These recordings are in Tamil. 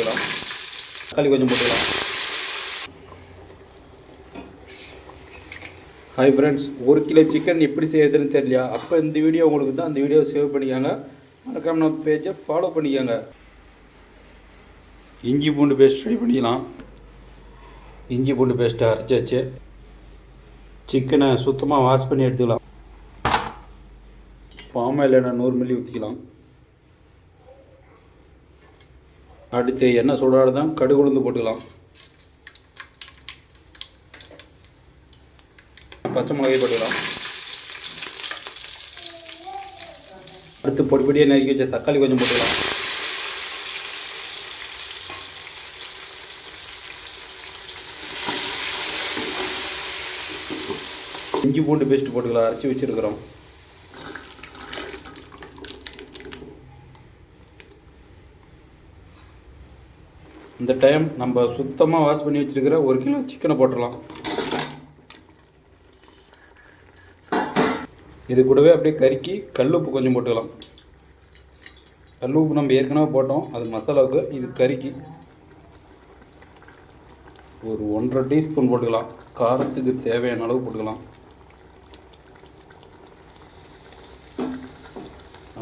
போட்டுக்கலாம். தக்காளி கொஞ்சம் போட்டுக்கலாம். ஹாய் ஃப்ரெண்ட்ஸ் ஒரு கிலோ சிக்கன் எப்படி செய்யறதுன்னு தெரியலையா? அப்போ இந்த வீடியோ உங்களுக்கு தான். அந்த வீடியோ சேவ் பண்ணிக்காங்க. மறக்காம நம்ம பேஜை ஃபாலோ பண்ணிக்கோங்க. இஞ்சி பூண்டு பேஸ்ட் ரெடி பண்ணிக்கலாம். இஞ்சி பூண்டு பேஸ்ட்டை அரைச்சி வச்சு சிக்கனை சுத்தமாக வாஷ் பண்ணி எடுத்துக்கலாம். பாம் ஆயில் நூறு மில்லி ஊற்றிக்கலாம் அடுத்து எண்ணெய் சூடாக தான் கடுகு உளுந்து போட்டுக்கலாம். பச்சை மிளகாய் போட்டுக்கலாம். அடுத்து பொடி பொடியாக நறுக்கி வச்ச தக்காளி கொஞ்சம் போட்டுக்கலாம். இஞ்சி பூண்டு பேஸ்ட் போட்டுக்கலாம் அரைச்சி வச்சுருக்குறோம். இந்த டைம் நம்ம சுத்தமாக வாஷ் பண்ணி வச்சுருக்கிற ஒரு கிலோ சிக்கனை போட்டுடலாம். இது கூடவே அப்படியே கறிக்கி கல்லுப்பு கொஞ்சம் போட்டுக்கலாம். கல்லுப்பு நம்ம ஏற்கனவே போட்டோம். அது மசாலாவுக்கு இது கறிக்கு ஒரு ஒன்றரை டீஸ்பூன் போட்டுக்கலாம். காரத்துக்கு தேவையான அளவு போட்டுக்கலாம்.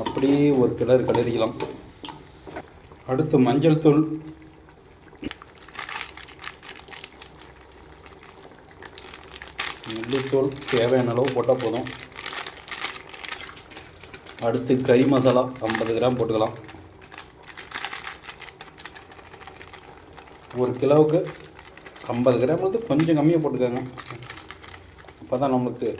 அப்படியே ஒரு கிளறு கிளறிக்கலாம் அடுத்து மஞ்சள் தூள். மல்லித்தூள் தேவையான அளவு போட்டால் போதும். அடுத்து கறி மசாலா ஐம்பது கிராம் போட்டுக்கலாம். ஒரு கிலோவுக்கு ஐம்பது கிராம் வந்து கொஞ்சம் கம்மியாக போட்டுக்கோங்க. அப்போ தான் நம்மளுக்கு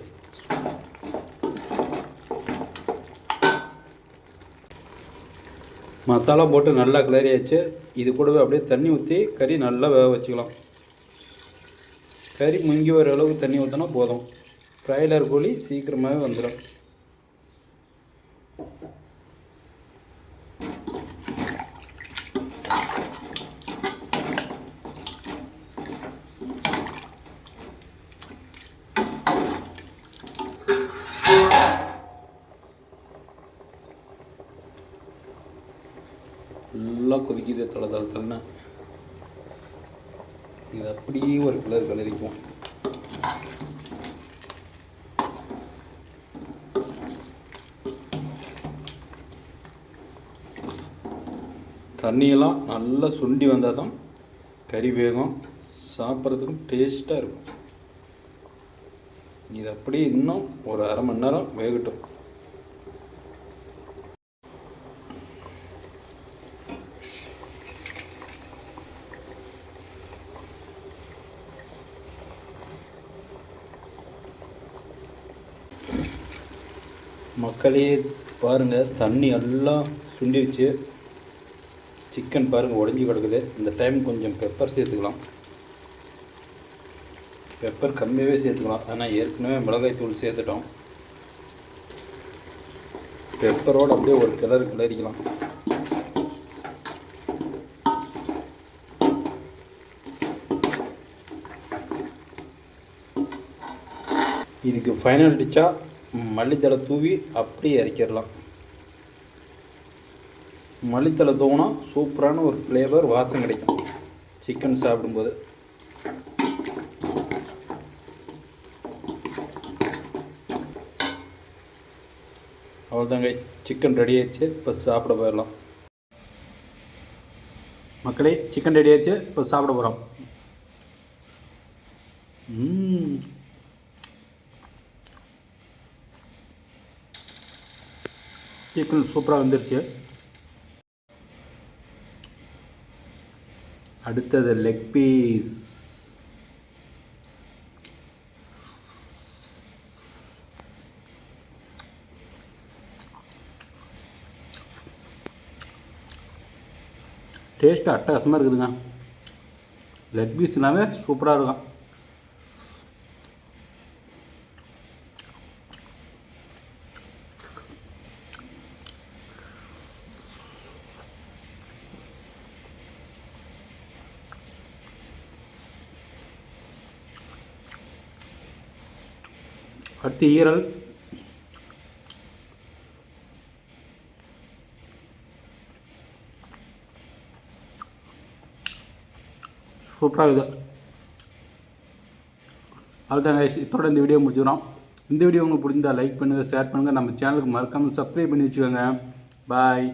மசாலா போட்டு நல்லா கிளறியாச்சு. இது கூடவே அப்படியே தண்ணி ஊற்றி கறி நல்லா வேக வச்சுக்கலாம். கறி முங்கி வர அளவுக்கு தண்ணி ஊற்றினா போதும். ப்ராய்லர் கோழி சீக்கிரமாகவே வந்துடும் ஃபுல்லாக கொதிக்குது தலை தலை தலைன்னு. இது அப்படியே ஒரு கலர் கலரிக்கும். தண்ணியெல்லாம் நல்லா சுண்டி வந்தால் தான் கறி வேகம் சாப்பிட்றதுக்கும் டேஸ்ட்டாக இருக்கும். இது அப்படியே இன்னும் ஒரு அரை மணி நேரம் வேகட்டும். மக்களே பாருங்கள் தண்ணி எல்லாம் சுண்டிருச்சு. சிக்கன் பாருங்கள் உடஞ்சி கிடக்குது. இந்த டைம் கொஞ்சம் பெப்பர் சேர்த்துக்கலாம். பெப்பர் கம்மியாகவே சேர்த்துக்கலாம். ஆனால் ஏற்கனவே மிளகாய் தூள் சேர்த்துட்டோம். பெப்பரோடு அப்படியே ஒரு கிளறு கிளறிக்கலாம். இதுக்கு ஃபைனல் டிச்சாக மல்லித்தலை தூவி அப்படியே இறக்கிடலாம் மல்லித்தலை தூவினா சூப்பரான ஒரு ஃப்ளேவர் வாசம் கிடைக்கும். சிக்கன் சாப்பிடும்போது. அவ்வளோதான் கைஸ் சிக்கன் ரெடி ஆயிடுச்சு இப்போ சாப்பிட போயிடலாம். மக்களே சிக்கன் ரெடி ஆயிடுச்சு இப்போ சாப்பிட போகிறோம் சீக்கிரம் சூப்பராக வந்துருச்சு. அடுத்தது லெக் பீஸ் டேஸ்ட்டு அட்டகாசமாக இருக்குதுங்க. லெக் பீஸ்னாவே சூப்பராக இருக்கும். அடுத்து ஈரல். சூப்பராக இருக்குது. அதுதான் இத்தோட இந்த வீடியோ முடிச்சுக்கிறோம். இந்த வீடியோ உங்களுக்கு பிடிச்சிருந்தால் லைக் பண்ணுங்கள் ஷேர் பண்ணுங்கள் நம்ம சேனலுக்கு மறக்காமல் சப்ஸ்கிரைப் பண்ணி வச்சுக்கோங்க. பாய்